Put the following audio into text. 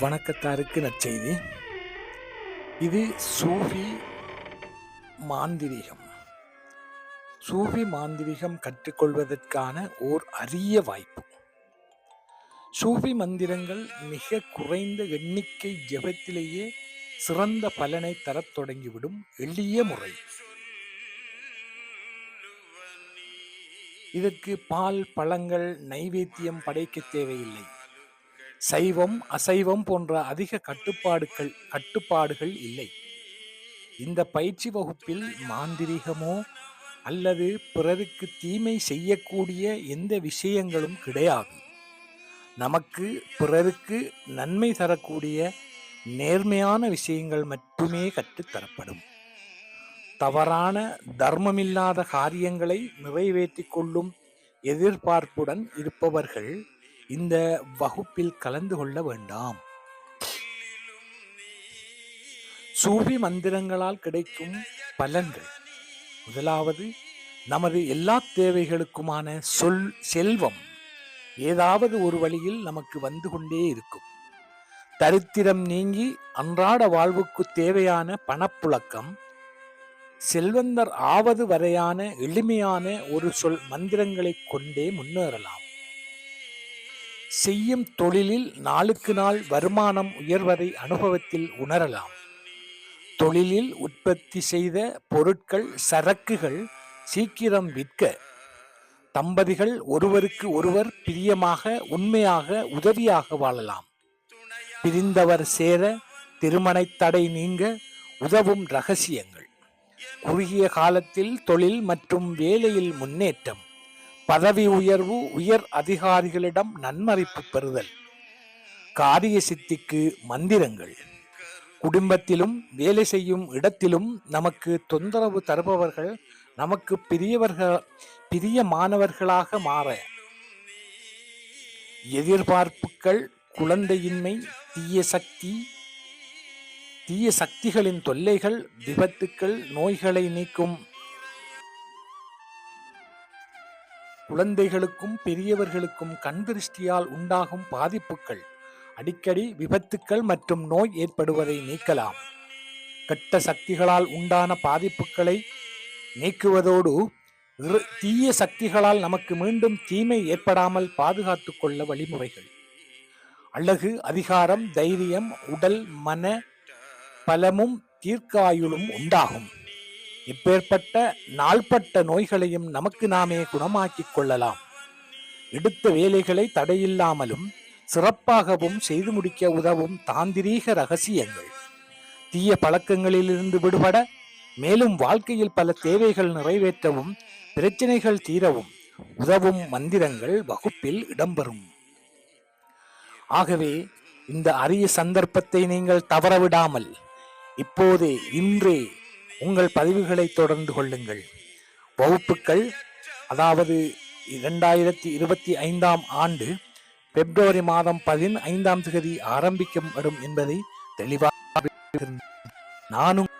வணக்கத்தாருக்கு நற்செய்தி. இது சூஃபி மாந்திரிகம். சூஃபி மாந்திரிகம் கற்றுக்கொள்வதற்கான ஓர் அரிய வாய்ப்பு. சூஃபி மந்திரங்கள் மிக குறைந்த எண்ணிக்கை ஜெபத்திலேயே சிறந்த பலனை தரத் தொடங்கிவிடும் எளிய முறை. இதற்கு பால் பழங்கள் நைவேத்தியம் படைக்க தேவையில்லை. சைவம் அசைவம் போன்ற அதிக கட்டுப்பாடுகள் கட்டுப்பாடுகள் இல்லை. இந்த பயிற்சி வகுப்பில் மாந்திரிகமோ அல்லது பிறருக்கு தீமை செய்யக்கூடிய எந்த விஷயங்களும் கிடையாது. நமக்கு பிறருக்கு நன்மை தரக்கூடிய நேர்மையான விஷயங்கள் மட்டுமே கற்றுத்தரப்படும் தவறான தர்மமில்லாத காரியங்களை நிறைவேற்றிக் கொள்ளும் எதிர்பார்ப்புடன் இருப்பவர்கள் இந்த வகுப்பில் கலந்து கொள்ள வேண்டாம். சூஃபி மந்திரங்களால் கிடைக்கும் பலன்கள். முதலாவது நமது எல்லா தேவைகளுக்குமான சொல் செல்வம் ஏதாவது ஒரு வழியில் நமக்கு வந்து கொண்டே இருக்கும். தரித்திரம் நீங்கி அன்றாட வாழ்வுக்கு தேவையான பணப்புழக்கம் செல்வந்தர் ஆவது வரையான எளிமையான ஒரு சொல் மந்திரங்களை கொண்டே முன்னேறலாம். செய்யும் தொழிலில் நாளுக்கு நாள் வருமானம் உயர்வதை அனுபவத்தில் உணரலாம். தொழிலில் உற்பத்தி செய்த பொருட்கள் சரக்குகள் சீக்கிரம் விற்க. தம்பதிகள் ஒருவருக்கு ஒருவர் பிரியமாக உண்மையாக உதவியாக வாழலாம். பிரிந்தவர் சேர திருமண தடை நீங்க உதவும் ரகசியங்கள். குறுகிய காலத்தில் தொழில் மற்றும் வேலையில் முன்னேற்றம். பதவி உயர்வு உயர் அதிகாரிகளிடம் நன்மதிப்பு பெறுதல் காரிய சித்திக்கு மந்திரங்கள். குடும்பத்திலும் வேலை செய்யும் இடத்திலும் நமக்கு தொந்தரவு தருபவர்கள் நமக்கு பிரியவர்கள் பிரியமானவர்களாக மாற. எதிர்பார்ப்புகள் குழந்தையின்மை தீய சக்தி தீய சக்திகளின் தொல்லைகள் விபத்துக்கள் நோய்களை நீக்கும் குழந்தைகளுக்கும் பெரியவர்களுக்கும் கண் திருஷ்டியால் உண்டாகும் பாதிப்புகள் அடிக்கடி விபத்துக்கள் மற்றும் நோய் ஏற்படுவதை நீக்கலாம். கெட்ட சக்திகளால் உண்டான பாதிப்புகளை நீக்குவதோடு தீய சக்திகளால் நமக்கு மீண்டும் தீமை ஏற்படாமல் பாதுகாத்து கொள்ள வழிமுறைகள். அழகு அதிகாரம் தைரியம் உடல் மன பலமும் தீர்க்காயுளும் உண்டாகும். இப்பேற்பட்ட நாள்பட்ட நோய்களையும் நமக்கு நாமே குணமாக்கிக் கொள்ளலாம். எடுத்த வேலைகளை தடையில்லாமலும் சிறப்பாகவும் செய்து முடிக்க உதவும் தாந்திரீக ரகசியங்கள். தீய பழக்கங்களிலிருந்து விடுபட மேலும் வாழ்க்கையில் பல தேவைகள் நிறைவேற்றவும் பிரச்சனைகள் தீரவும் உதவும் மந்திரங்கள் வகுப்பில் இடம்பெறும். ஆகவே இந்த அரிய சந்தர்ப்பத்தை நீங்கள் தவறவிடாமல் இப்போதே இன்றே உங்கள் பதிவுகளை தொடர்ந்து கொள்ளுங்கள். வகுப்புகள் அதாவது இரண்டாயிரத்தி இருபத்தி ஐந்தாம் ஆண்டு பிப்ரவரி மாதம் பதினைந்தாம் தேதி ஆரம்பிக்கப்படும் என்பதை தெளிவாக நானும்